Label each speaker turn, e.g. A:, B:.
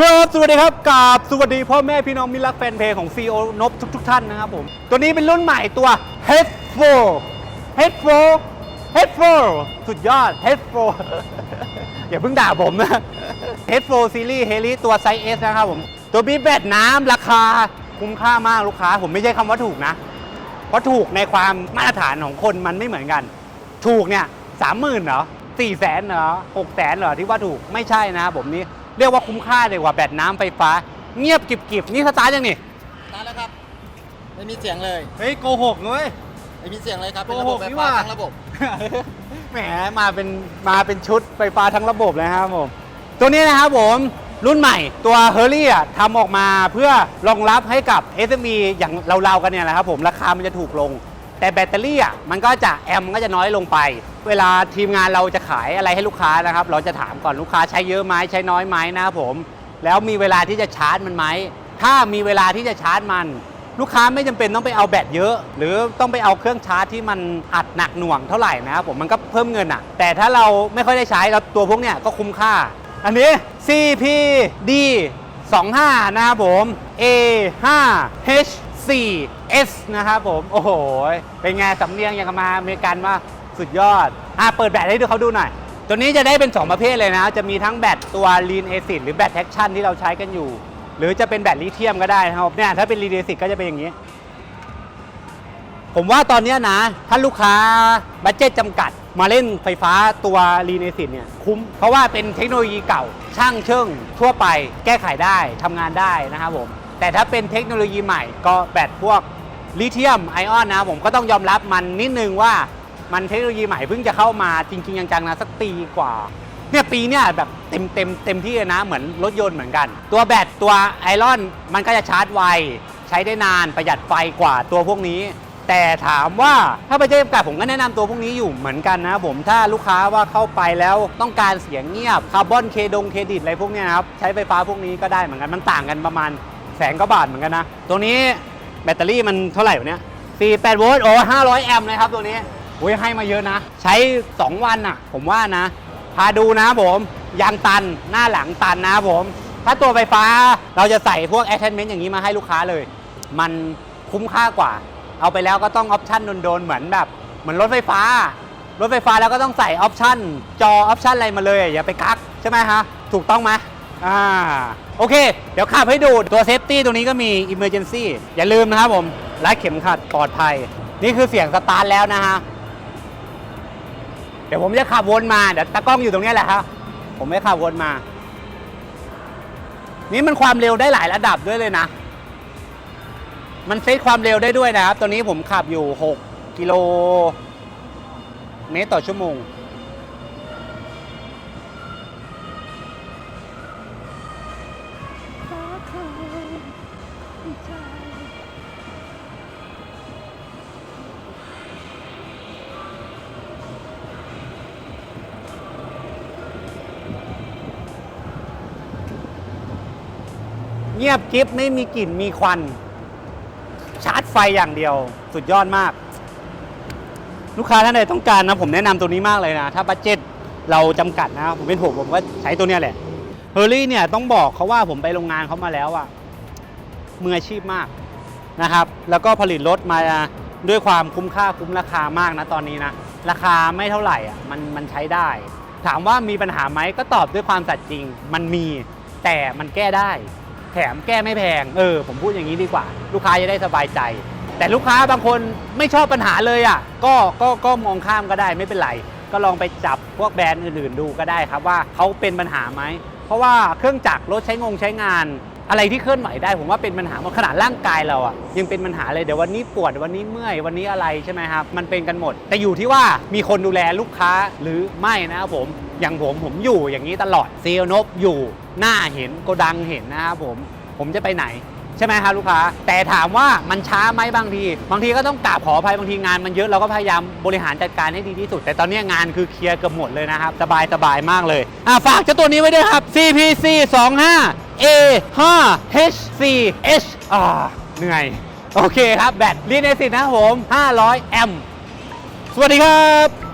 A: สวัสดีครับกราบสวัสดีพ่อแม่พี่น้องมิตรรักแฟนเพลงของ CEO นบทุกๆท่านนะครับผม ตัวนี้เป็นรุ่นใหม่ตัว Head4 Head4 Head4 สุดยอด Head4 อย่าเพิ่งด่าผมนะ Head4 ซีรีส์เฮลิตัวไซส์ S นะครับผม ตัวบีแบตน้ำราคาคุ้มค่ามากลูกค้า ผมไม่ใช่คำว่าถูกนะ เพราะถูกในความมาตรฐานของคนมันไม่เหมือนกัน ถูกเนี่ยสามหมื่นเหรอสี่แสนเหรอหกแสนเหรอที่ว่าถูกไม่ใช่นะครับผมนี่ เรียกว่าคุ้มค่าเลยกว่าแบตน้ำไฟฟ้า เงียบกริบๆนี่สตาร์ทยังนี่
B: นานแล้วครับ ไม่มีเสียงเลย
A: เฮ้ยโกหกเลย
B: ไม่มีเสียงเลยครับ เป็น
A: โก
B: ระ
A: ห
B: บบ
A: ก
B: ไฟ
A: นี่
B: ฟ้า
A: ว่า
B: ทั้งระบบ
A: แหมมาเป็นมาเป็นชุดไฟฟ้าทั้งระบบเลยนะครับผม ตัวนี้นะครับผมรุ่นใหม่ตัวเฮอร์รี่อะทำออกมาเพื่อรองรับให้กับ SME อย่างเราๆกันเนี่ยแหละครับผม ราคามันจะถูกลง แต่แบตเตอรี่อะมันก็จะแอมมันก็จะน้อยลงไป เวลาทีมงานเราจะขายอะไรให้ลูกค้านะครับ เราจะถามก่อนลูกค้าใช้เยอะไหมใช้น้อยไหมนะครับผม แล้วมีเวลาที่จะชาร์จมันไหม ถ้ามีเวลาที่จะชาร์จมัน ลูกค้าไม่จำเป็นต้องไปเอาแบตเยอะ หรือต้องไปเอาเครื่องชาร์จที่มันอัดหนักหน่วงเท่าไหร่นะครับผมมันก็เพิ่มเงินอะ แต่ถ้าเราไม่ค่อยได้ใช้แล้วตัวพวกเนี้ยก็คุ้มค่า อันนี้ CPD 25 นะครับผม A 5 H 4 S นะครับผม โอ้โห เป็นไงสำเนียงย่างมาอเมริกันว่าสุดยอด อะ เปิดแบตให้ดูเขาดูหน่อย ตัวนี้จะได้เป็น 2 ประเภทเลยนะ จะมีทั้งแบตตัว Lean Acid หรือแบต Traction ที่เราใช้กันอยู่ หรือจะเป็นแบตลิเธียมก็ได้นะครับเนี่ยถ้าเป็น Lean Acid ก็จะเป็นอย่างนี้ ผมว่าตอนนี้นะ ถ้าลูกค้าบัตเจ็ตจำกัดมาเล่นไฟฟ้าตัวรีเนสิตเนี่ยคุ้ม เพราะว่าเป็นเทคโนโลยีเก่าช่างเชิ่งทั่วไป แก้ไขได้ทำงานได้นะครับผม แต่ถ้าเป็นเทคโนโลยีใหม่ก็แบตพวกลิเธียมไอออนนะผมก็ต้องยอมรับมันนิดนึงว่ามันเทคโนโลยีใหม่เพิ่งจะเข้ามาจริง ๆ จังๆนะสักปีกว่าเนี่ยปีเนี่ยแบบเต็มเต็มเต็มที่เลยนะเหมือนรถยนต์เหมือนกัน ตัวแบตตัวไอรอนมันก็จะชาร์จไว ใช้ได้นานประหยัดไฟกว่าตัวพวกนี้ แต่ถามว่าถ้าไปเจอกับผมก็แนะนำตัวพวกนี้อยู่เหมือนกันนะผมถ้าลูกค้าว่าเข้าไปแล้วต้องการเสียงเงียบคาร์บอนเคดงเครดิตอะไรพวกเนี้ยนะครับใช้ไฟฟ้าพวกนี้ก็ได้เหมือนกันมันต่างกันประมาณ แสนกว่าบาทเหมือนกันนะ ตัวนี้แบตเตอรี่มันเท่าไหร่วะเนี่ย48โวลต์โอ้500 แอมป์เลยครับตัวนี้โอ้ยให้มาเยอะนะ ใช้ 2 วันอะ ผมว่านะ พาดูนะผม ยางตันหน้าหลังตันนะผม ถ้าตัวไฟฟ้าเราจะใส่พวก attachment อย่างนี้มาให้ลูกค้าเลย มันคุ้มค่ากว่า เอาไปแล้วก็ต้องออปชั่นโดนๆเหมือนแบบ เหมือนรถไฟฟ้า รถไฟฟ้าแล้วก็ต้องใส่ออปชั่นจอออปชั่นอะไรมาเลยอย่าไปกักใช่ไหมฮะ ถูกต้องไหม อ่าโอเค เดี๋ยวขับให้ดูตัวเซฟตี้ตรงนี้ก็มี Emergency อย่าลืมนะครับผมรัดเข็มขัดปลอดภัย นี่คือเสียงสตาร์ทแล้วนะฮะ เดี๋ยวผมจะขับวนมา เดี๋ยวตากล้องอยู่ตรงนี้แหละครับผมไม่ขับวนมา นี่มันความเร็วได้หลายระดับด้วยเลยนะ มันเซตความเร็วได้ด้วยนะครับ ตัวนี้ผมขับอยู่ 6 กิโลเมตรต่อชั่วโมง เงียบกริบไม่มีกลิ่นมีควัน ชาร์จไฟอย่างเดียว สุดยอดมาก ลูกค้าท่านใดต้องการนะ ผมแนะนำตัวนี้มากเลยนะ ถ้าบัตเจ็ตเราจำกัดนะ ผมเป็นผมผมก็ใช้ตัวเนี้ยแหละเฮอร์รี่เนี่ยต้องบอกเขาว่าผมไปโรงงานเขามาแล้วอะมืออาชีพมากนะครับ แล้วก็ผลิตรถมาด้วยความคุ้มค่าคุ้มราคามากนะตอนนี้นะ ราคาไม่เท่าไหร่อะมันมันใช้ได้ ถามว่ามีปัญหาไหมก็ตอบด้วยความสัตย์จริง มันมีแต่มันแก้ได้ แถมแก้ไม่แพง เออ ผมพูดอย่างนี้ดีกว่า ลูกค้าจะได้สบายใจ แต่ลูกค้าบางคนไม่ชอบปัญหาเลยอะก็ก็ก็มองข้ามก็ได้ไม่เป็นไร ก็ลองไปจับพวกแบรนด์อื่นๆดูก็ได้ครับว่าเขาเป็นปัญหาไหมเพราะว่าเครื่องจักรรถใช้งงใช้งานอะไรที่เคลื่อนไหวได้ผมว่าเป็นปัญหาขนาดร่างกายเราอะยังเป็นปัญหาเลยเดี๋ยววันนี้ปวดวันนี้เมื่อยวันนี้อะไรใช่ไหมครับมันเป็นกันหมด แต่อยู่ที่ว่ามีคนดูแลลูกค้าหรือไม่นะครับผม อย่างผมผมอยู่อย่างนี้ตลอดเซลนบอยู่หน้าเห็นโกดังเห็นนะครับผมผมจะไปไหนใช่ไหมครับลูกค้า แต่ถามว่ามันช้าไหมบางที บางทีก็ต้องกราบขออภัยบางทีงานมันเยอะเราก็พยายามบริหารจัดการให้ดีที่สุด แต่ตอนนี้งานคือเคลียร์เกือบหมดเลยนะครับ สบายสบายมากเลยอะฝากเจ้าตัวนี้ไว้ด้วยครับ CPC 25 A 5 H 4 H อ่าเหนื่อย โอเคครับ แบตลีเนสิตนะครับผม 500 แอมป์สวัสดีครับ